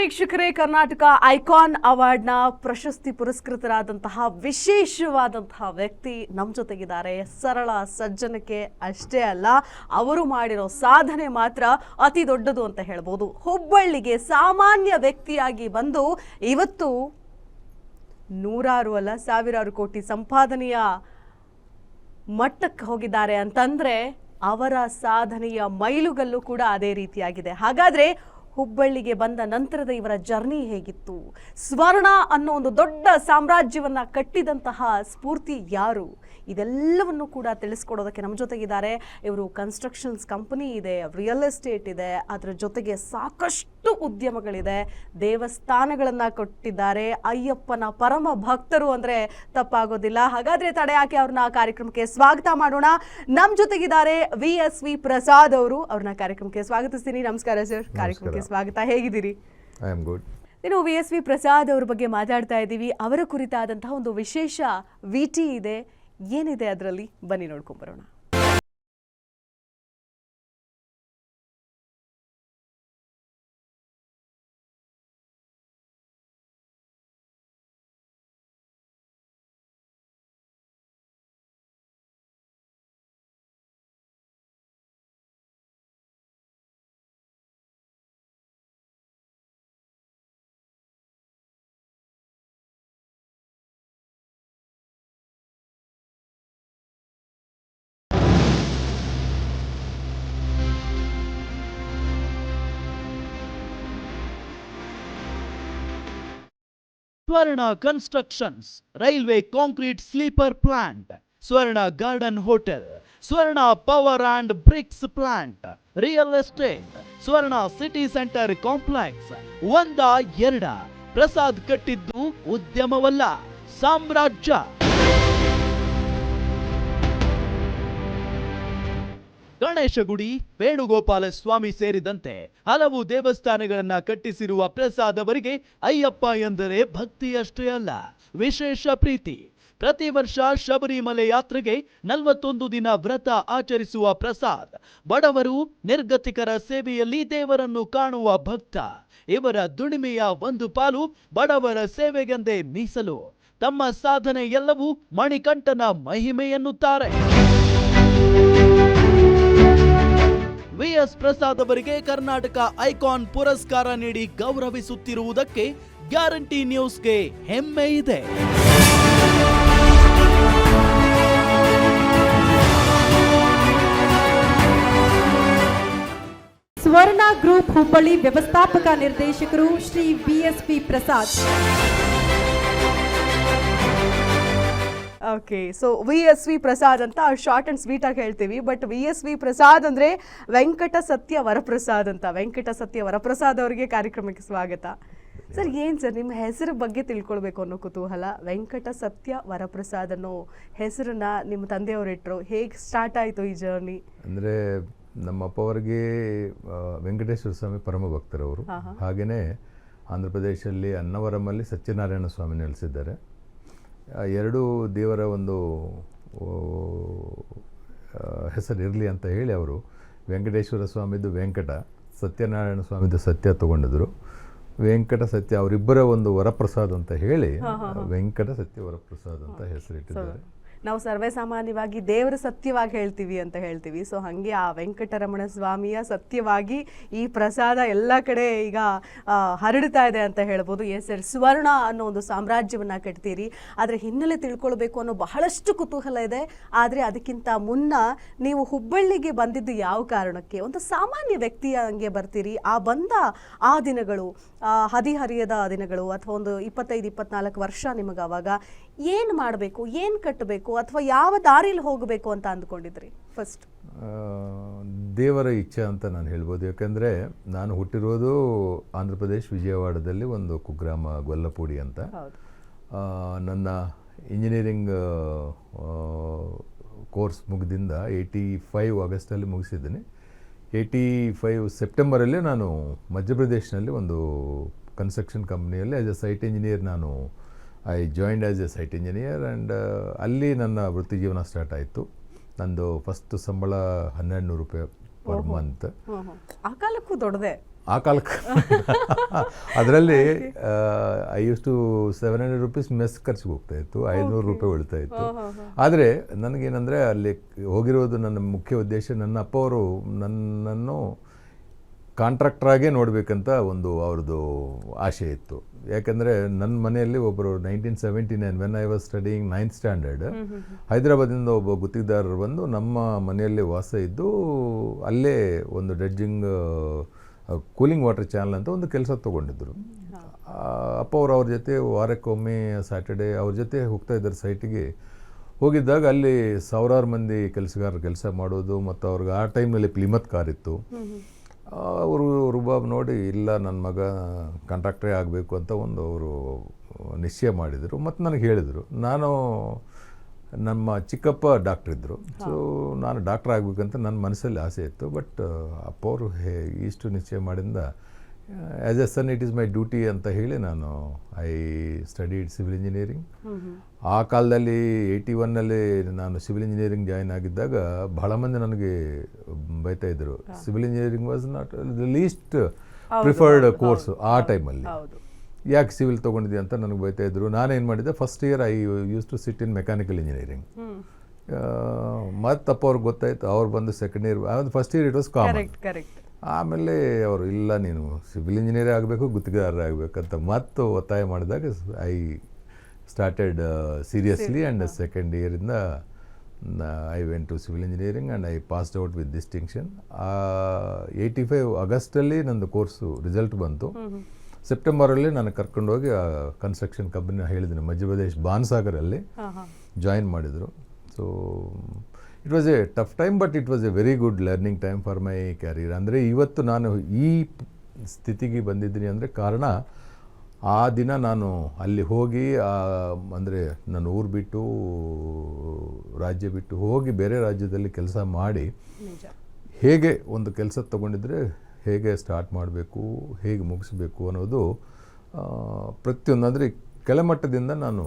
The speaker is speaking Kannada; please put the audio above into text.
ವೀಕ್ಷಕರೇ, ಕರ್ನಾಟಕ ಐಕಾನ್ ಅವಾರ್ಡ್ನ ಪ್ರಶಸ್ತಿ ಪುರಸ್ಕೃತರಾದಂತಹ, ವಿಶೇಷವಾದಂತಹ ವ್ಯಕ್ತಿ ನಮ್ಮ ಜೊತೆಗಿದ್ದಾರೆ. ಸರಳ ಸಜ್ಜನಕ್ಕೆ ಅಷ್ಟೇ ಅಲ್ಲ, ಅವರು ಮಾಡಿರೋ ಸಾಧನೆ ಮಾತ್ರ ಅತಿ ದೊಡ್ಡದು ಅಂತ ಹೇಳ್ಬೋದು. ಹುಬ್ಬಳ್ಳಿಗೆ ಸಾಮಾನ್ಯ ವ್ಯಕ್ತಿಯಾಗಿ ಬಂದು ಇವತ್ತು ನೂರಾರು ಅಲ್ಲ, ಸಾವಿರಾರು ಕೋಟಿ ಸಂಪಾದನೆಯ ಮಟ್ಟಕ್ಕೆ ಹೋಗಿದ್ದಾರೆ ಅಂತಂದ್ರೆ ಅವರ ಸಾಧನೆಯ ಮೈಲುಗಲ್ಲು ಕೂಡ ಅದೇ ರೀತಿಯಾಗಿದೆ. ಹಾಗಾದ್ರೆ ಹುಬ್ಬಳ್ಳಿಗೆ ಬಂದ ನಂತರದ ಇವರ ಜರ್ನಿ ಹೇಗಿತ್ತು? ಸ್ವರ್ಣ ಅನ್ನೋ ಒಂದು ದೊಡ್ಡ ಸಾಮ್ರಾಜ್ಯವನ್ನ ಕಟ್ಟಿದಂತಹ ಸ್ಫೂರ್ತಿ ಯಾರು? ಇದೆಲ್ಲವನ್ನು ಕೂಡ ತಿಳಿಸ್ಕೊಡೋದಕ್ಕೆ ನಮ್ಮ ಜೊತೆಗಿದ್ದಾರೆ. ಇವರು ಕನ್ಸ್ಟ್ರಕ್ಷನ್ಸ್ ಕಂಪನಿ ಇದೆ ರಿಯಲ್ ಎಸ್ಟೇಟ್ ಇದೆ ಅದರ ಜೊತೆಗೆ ಸಾಕಷ್ಟು ಉದ್ಯಮಗಳಿದೆ. ದೇವಸ್ಥಾನಗಳನ್ನು ಕೊಟ್ಟಿದ್ದಾರೆ. ಅಯ್ಯಪ್ಪನ ಪರಮ ಭಕ್ತರು ಅಂದ್ರೆ ತಪ್ಪಾಗೋದಿಲ್ಲ. ಹಾಗಾದ್ರೆ ತಡೆ ಹಾಕಿ ಅವ್ರನ್ನ ಕಾರ್ಯಕ್ರಮಕ್ಕೆ ಸ್ವಾಗತ ಮಾಡೋಣ. ನಮ್ಮ ಜೊತೆಗಿದ್ದಾರೆ ವಿ ಎಸ್ ವಿ ಪ್ರಸಾದ್ ಅವರು. ಅವ್ರನ್ನ ಕಾರ್ಯಕ್ರಮಕ್ಕೆ ಸ್ವಾಗತಿಸ್ತೀನಿ. ನಮಸ್ಕಾರ ಸರ್. ಕಾರ್ಯಕ್ರಮಕ್ಕೆ ಸ್ವಾಗತ. ಹೇಗಿದ್ದೀರಿ? ಐ ಆಮ್ ಗುಡ್ ಇನ್ನು ವಿ ಎಸ್ ವಿ ಪ್ರಸಾದ್ ಅವ್ರ ಬಗ್ಗೆ ಮಾತಾಡ್ತಾ ಇದ್ದೀವಿ. ಅವರ ಕುರಿತಾದಂತಹ ಒಂದು ವಿಶೇಷ ವಿ ಟಿ ಇದೆ. ಏನಿದೆ ಅದರಲ್ಲಿ ಬನ್ನಿ ನೋಡ್ಕೊಂಬರೋಣ. Swarna constructions railway concrete sleeper plant Swarna garden hotel Swarna power and bricks plant real estate Swarna city centre complex ಒಂದ ಎರಡ. ಪ್ರಸಾದ್ ಕಟ್ಟಿದ್ದು ಉದ್ಯಮವಲ್ಲ, ಸಾಮ್ರಾಜ್ಯ. ಗಣೇಶಗುಡಿ, ವೇಣುಗೋಪಾಲ ಸ್ವಾಮಿ ಸೇರಿದಂತೆ ಹಲವು ದೇವಸ್ಥಾನಗಳನ್ನ ಕಟ್ಟಿಸಿರುವ ಪ್ರಸಾದ್ ಅವರಿಗೆ ಅಯ್ಯಪ್ಪ ಎಂದರೆ ಭಕ್ತಿಯಷ್ಟೇ ಅಲ್ಲ, ವಿಶೇಷ ಪ್ರೀತಿ. ಪ್ರತಿ ವರ್ಷ ಶಬರಿಮಲೆ ಯಾತ್ರೆಗೆ ನಲವತ್ತೊಂದು ದಿನ ವ್ರತ ಆಚರಿಸುವ ಪ್ರಸಾದ್, ಬಡವರು ನಿರ್ಗತಿಕರ ಸೇವೆಯಲ್ಲಿ ದೇವರನ್ನು ಕಾಣುವ ಭಕ್ತ. ಇವರ ದುಡಿಮೆಯ ಒಂದು ಪಾಲು ಬಡವರ ಸೇವೆಗೆಂದೇ ಮೀಸಲು. ತಮ್ಮ ಸಾಧನೆ ಎಲ್ಲವೂ ಮಣಿಕಂಠನ ಮಹಿಮೆ ಎನ್ನುತ್ತಾರೆ ವಿಎಸ್ ಪ್ರಸಾದ್ ಅವರಿಗೆ ಕರ್ನಾಟಕ ಐಕಾನ್ ಪುರಸ್ಕಾರ ನೀಡಿ ಗೌರವಿಸುತ್ತಿರುವುದಕ್ಕೆ ಗ್ಯಾರಂಟಿ ನ್ಯೂಸ್ಗೆ ಹೆಮ್ಮೆ ಇದೆ. ಸ್ವರ್ಣ ಗ್ರೂಪ್ ಹುಬ್ಬಳ್ಳಿ ವ್ಯವಸ್ಥಾಪಕ ನಿರ್ದೇಶಕರು Shri BSP Prasad. Okay so V S V Prasad ಅಂತ ಶಾರ್ಟ್ ಅಂಡ್ ಸ್ವೀಟ್ ಆಗಿ ಹೇಳ್ತೀವಿ but V S V Prasad ಅಂದ್ರೆ ವೆಂಕಟ ಸತ್ಯ ವರಪ್ರಸಾದ್ ಅಂತ. ವೆಂಕಟ ಸತ್ಯ ವರಪ್ರಸಾದ್ ಅವರಿಗೆ ಕಾರ್ಯಕ್ರಮಕ್ಕೆ ಸ್ವಾಗತ. ಸರ್ ಏನ್ ಸರ್ ನಿಮ್ಮ ಹೆಸರು ಬಗ್ಗೆ ತಿಳ್ಕೊಳ್ಬೇಕು ಅನ್ನೋ ಕುತೂಹಲ? ವೆಂಕಟ ಸತ್ಯ ವರಪ್ರಸಾದ್ ಅನ್ನೋ ಹೆಸರನ್ನ ನಿಮ್ಮ ತಂದೆಯವರು ಇಟ್ಟರು ಹೇಗೆ ಸ್ಟಾರ್ಟ್ ಆಯಿತು ಈ ಜರ್ನಿ ಅಂದರೆ ನಮ್ಮ ಅಪ್ಪ ಅವರಿಗೆ ವೆಂಕಟೇಶ್ವರ ಸ್ವಾಮಿ ಪರಮ ಭಕ್ತರವರು. ಹಾಗೆಯೇ ಆಂಧ್ರ ಪ್ರದೇಶದಲ್ಲಿ ಅನ್ನವರಮಲ್ಲಿ ಸತ್ಯನಾರಾಯಣ ಸ್ವಾಮಿ ನೆಲೆಸಿದ್ದಾರೆ. ಎರಡೂ ದೇವರ ಒಂದು ಹೆಸರಿರಲಿ ಹೆಸರು ಇರಲಿ ಅಂತ ಹೇಳಿ ಅವರು ವೆಂಕಟೇಶ್ವರ ಸ್ವಾಮಿದು ವೆಂಕಟ ಸತ್ಯನಾರಾಯಣ ಸ್ವಾಮಿದು ಸತ್ಯ ತಗೊಂಡಿದ್ರು. ವೆಂಕಟ ಸತ್ಯ ಅವರಿಬ್ಬರ ಒಂದು ವರಪ್ರಸಾದ್ ಅಂತ ಹೇಳಿ ವೆಂಕಟ ಸತ್ಯ ವರಪ್ರಸಾದ್ ಅಂತ ಹೆಸರಿಟ್ಟಿದ್ದಾರೆ. ನಾವು ಸರ್ವೇ ಸಾಮಾನ್ಯವಾಗಿ ದೇವರ ಸತ್ಯವಾಗಿ ಹೇಳ್ತೀವಿ ಅಂತ ಹೇಳ್ತೀವಿ. ಸೊ ಹಾಗೆ ಆ ವೆಂಕಟರಮಣ ಸ್ವಾಮಿಯ ಸತ್ಯವಾಗಿ ಈ ಪ್ರಸಾದ ಎಲ್ಲ ಕಡೆ ಈಗ ಹರಡ್ತಾ ಇದೆ ಅಂತ ಹೇಳ್ಬೋದು. ಎಸ್ ಸರ್ ಸುವರ್ಣ ಅನ್ನೋ ಒಂದು ಸಾಮ್ರಾಜ್ಯವನ್ನು ಕಟ್ತೀರಿ. ಆದರೆ ಹಿನ್ನೆಲೆ ತಿಳ್ಕೊಳ್ಬೇಕು ಅನ್ನೋ ಬಹಳಷ್ಟು ಕುತೂಹಲ ಇದೆ. ಆದರೆ ಅದಕ್ಕಿಂತ ಮುನ್ನ ನೀವು ಹುಬ್ಬಳ್ಳಿಗೆ ಬಂದಿದ್ದು ಯಾವ ಕಾರಣಕ್ಕೆ? ಒಂದು ಸಾಮಾನ್ಯ ವ್ಯಕ್ತಿಯ ಹಂಗೆ ಬರ್ತೀರಿ. ಆ ಬಂದ ಆ ದಿನಗಳು ಹದಿಹರಿಯದ ದಿನಗಳು ಅಥವಾ ಒಂದು ಇಪ್ಪತ್ತೈದು, ಇಪ್ಪತ್ನಾಲ್ಕು ವರ್ಷ ನಿಮಗೆ ಅವಾಗ ಏನು ಮಾಡಬೇಕು ಏನು ಕಟ್ಟಬೇಕು ಅಥವಾ ಯಾವ ದಾರಿಲಿ ಹೋಗಬೇಕು ಅಂತ ಅಂದ್ಕೊಂಡಿದ್ರಿ ಫಸ್ಟ್ ದೇವರ ಇಚ್ಛೆ ಅಂತ ನಾನು ಹೇಳ್ಬೋದು. ಯಾಕಂದರೆ ನಾನು ಹುಟ್ಟಿರೋದು ಆಂಧ್ರ ಪ್ರದೇಶ್ ವಿಜಯವಾಡದಲ್ಲಿ ಒಂದು ಕುಗ್ರಾಮ ಗೊಲ್ಲಪುಡಿ ಅಂತ. ನನ್ನ ಇಂಜಿನಿಯರಿಂಗ್ ಕೋರ್ಸ್ ಮುಗಿದಿಂದ ಏಯ್ಟಿ ಫೈವ್ ಆಗಸ್ಟಲ್ಲಿ ಮುಗಿಸಿದ್ದೀನಿ. ಏಯ್ಟಿ ಫೈವ್ ಸೆಪ್ಟೆಂಬರಲ್ಲಿ ನಾನು ಮಧ್ಯಪ್ರದೇಶ್ನಲ್ಲಿ ಒಂದು ಕನ್ಸ್ಟ್ರಕ್ಷನ್ ಕಂಪ್ನಿಯಲ್ಲಿ ಆ್ಯಸ್ ಎ ಸೈಟ್ ಇಂಜಿನಿಯರ್ ನಾನು I joined as a site engineer and ಅಲ್ಲಿ ನನ್ನ ವೃತ್ತಿ ಜೀವನ ಸ್ಟಾರ್ಟ್ ಆಯಿತು. ನಂದು ಫಸ್ಟ್ ಸಂಬಳ ಹನ್ನೆರಡು ನೂರು ರೂಪಾಯಿ ಪರ್ ಮಂತ್. ಆ ಕಾಲಕ್ಕೂ ದೊಡ್ಡದೆ. ಆ ಕಾಲಕ್ಕೆ. ಅದರಲ್ಲಿ I use to seven hundred rupees mess ಖರ್ಚಿಗೆ ಹೋಗ್ತಾ ಇತ್ತು. ಐನೂರು ರೂಪಾಯಿ ಉಳಿತಾ ಇತ್ತು. ಆದರೆ ನನಗೇನಂದರೆ ಅಲ್ಲಿ ಹೋಗಿರೋದು ನನ್ನ ಮುಖ್ಯ ಉದ್ದೇಶ ನನ್ನ ಅಪ್ಪ ಅವರು ನನ್ನನ್ನು ಕಾಂಟ್ರಾಕ್ಟ್ರಾಗೇ ನೋಡಬೇಕಂತ ಒಂದು ಅವ್ರದ್ದು ಆಸೆ ಇತ್ತು. ಯಾಕಂದರೆ ನನ್ನ ಮನೆಯಲ್ಲಿ ಒಬ್ಬರು nineteen seventy nine when I was studying ninth standard ಹೈದರಾಬಾದಿಂದ ಒಬ್ಬ ಗುತ್ತಿಗೆದಾರರು ಬಂದು ನಮ್ಮ ಮನೆಯಲ್ಲಿ ವಾಸ ಇದ್ದು ಅಲ್ಲೇ ಒಂದು ಡ್ರೆಡ್ಜಿಂಗ್ ಕೂಲಿಂಗ್ ವಾಟರ್ ಚಾನಲ್ ಅಂತ ಒಂದು ಕೆಲಸ ತೊಗೊಂಡಿದ್ದರು ಅಪ್ಪ ಅವರು ಅವ್ರ ಜೊತೆ ವಾರಕ್ಕೊಮ್ಮೆ ಸ್ಯಾಟರ್ಡೆ ಅವ್ರ ಜೊತೆ ಹೋಗ್ತಾ ಇದ್ದಾರೆ ಸೈಟಿಗೆ ಹೋಗಿದ್ದಾಗ ಅಲ್ಲಿ ಸಾವಿರಾರು ಮಂದಿ ಕೆಲಸಗಾರರು ಕೆಲಸ ಮಾಡೋದು ಮತ್ತು ಅವ್ರಿಗೆ ಆ ಟೈಮ್ನಲ್ಲಿ ಪ್ಲಿಮತ್ ಕಾರ್ ಇತ್ತು. ಅವರು ರುಬಾಬ್ ನೋಡಿ ಇಲ್ಲ ನನ್ನ ಮಗ ಕಾಂಟ್ರಾಕ್ಟ್ರೇ ಆಗಬೇಕು ಅಂತ ಒಂದು ಅವರು ನಿಶ್ಚಯ ಮಾಡಿದರು ಮತ್ತು ನನಗೆ ಹೇಳಿದರು. ನಾನು ನಮ್ಮ ಚಿಕ್ಕಪ್ಪ ಡಾಕ್ಟ್ರ್ ಇದ್ದರು. ಸೊ ನಾನು ಡಾಕ್ಟ್ರ್ ಆಗಬೇಕಂತ ನನ್ನ ಮನಸ್ಸಲ್ಲಿ ಆಸೆ ಇತ್ತು. ಬಟ್ ಅಪ್ಪ ಅವರು ಹೇ ಇಷ್ಟು ನಿಶ್ಚಯ ಮಾಡಿಂದ as a son it is my duty ಅಂತ ಹೇಳಿ ನಾನು ಐ ಸ್ಟಡಿಡ್ ಸಿವಿಲ್ ಇಂಜಿನಿಯರಿಂಗ್ ಆ ಕಾಲದಲ್ಲಿ ಏಯ್ಟಿ ಒನ್ನಲ್ಲಿ ನಾನು ಸಿವಿಲ್ ಇಂಜಿನಿಯರಿಂಗ್ ಜಾಯಿನ್ ಆಗಿದ್ದಾಗ ಬಹಳ ಮಂದಿ ನನಗೆ ಬೈತಾ ಇದ್ದರು civil engineering was not the least preferred course ಆ ಟೈಮಲ್ಲಿ ಯಾಕೆ ಸಿವಿಲ್ ತೊಗೊಂಡಿದ್ದೆ ಅಂತ ನನಗೆ ಬೈತಾ ಇದ್ದರು ನಾನೇನು ಮಾಡಿದ್ದೆ? First year I use to sit in mechanical engineering ಮತ್ತಪ್ಪ ಅವ್ರಿಗೆ ಗೊತ್ತಾಯ್ತು ಅವ್ರು ಬಂದು second year first year it was common ಆಮೇಲೆ ಅವರು ಇಲ್ಲ ನೀನು ಸಿವಿಲ್ ಇಂಜಿನಿಯರ್ ಆಗಬೇಕು ಗುತ್ತಿಗೆದಾರ ಆಗಬೇಕಂತ ಮತ್ತು ಒತ್ತಾಯ ಮಾಡಿದಾಗ I started seriously and second ಇಯರಿಂದ I went to civil engineering and I passed out with distinction eighty five ಆಗಸ್ಟಲ್ಲಿ ನಂದು ಕೋರ್ಸು ರಿಸಲ್ಟ್ ಬಂತು. ಸೆಪ್ಟೆಂಬರಲ್ಲಿ ನಾನು ಕರ್ಕೊಂಡೋಗಿ ಆ ಕನ್ಸ್ಟ್ರಕ್ಷನ್ ಕಂಪನಿ ಹೇಳಿದ್ದೀನಿ ಮಧ್ಯಪ್ರದೇಶ್ ಬಾನ್ಸಾಗರಲ್ಲಿ ಜಾಯಿನ್ ಮಾಡಿದರು. So it was a tough time but it was a very good learning time for my career ಅಂದರೆ ಇವತ್ತು ನಾನು ಈ ಸ್ಥಿತಿಗೆ ಬಂದಿದ್ದೀನಿ ಅಂದರೆ ಕಾರಣ ಆ ದಿನ ನಾನು ಅಲ್ಲಿ ಹೋಗಿ ಅಂದರೆ ನನ್ನ ಊರು ಬಿಟ್ಟು ರಾಜ್ಯ ಬಿಟ್ಟು ಹೋಗಿ ಬೇರೆ ರಾಜ್ಯದಲ್ಲಿ ಕೆಲಸ ಮಾಡಿ ಹೇಗೆ ಒಂದು ಕೆಲಸ ತಗೊಂಡಿದ್ರೆ ಹೇಗೆ ಸ್ಟಾರ್ಟ್ ಮಾಡಬೇಕು ಹೇಗೆ ಮುಗಿಸ್ಬೇಕು ಅನ್ನೋದು ಪ್ರತಿಯೊಂದು ಅಂದರೆ ಕೆಳಮಟ್ಟದಿಂದ ನಾನು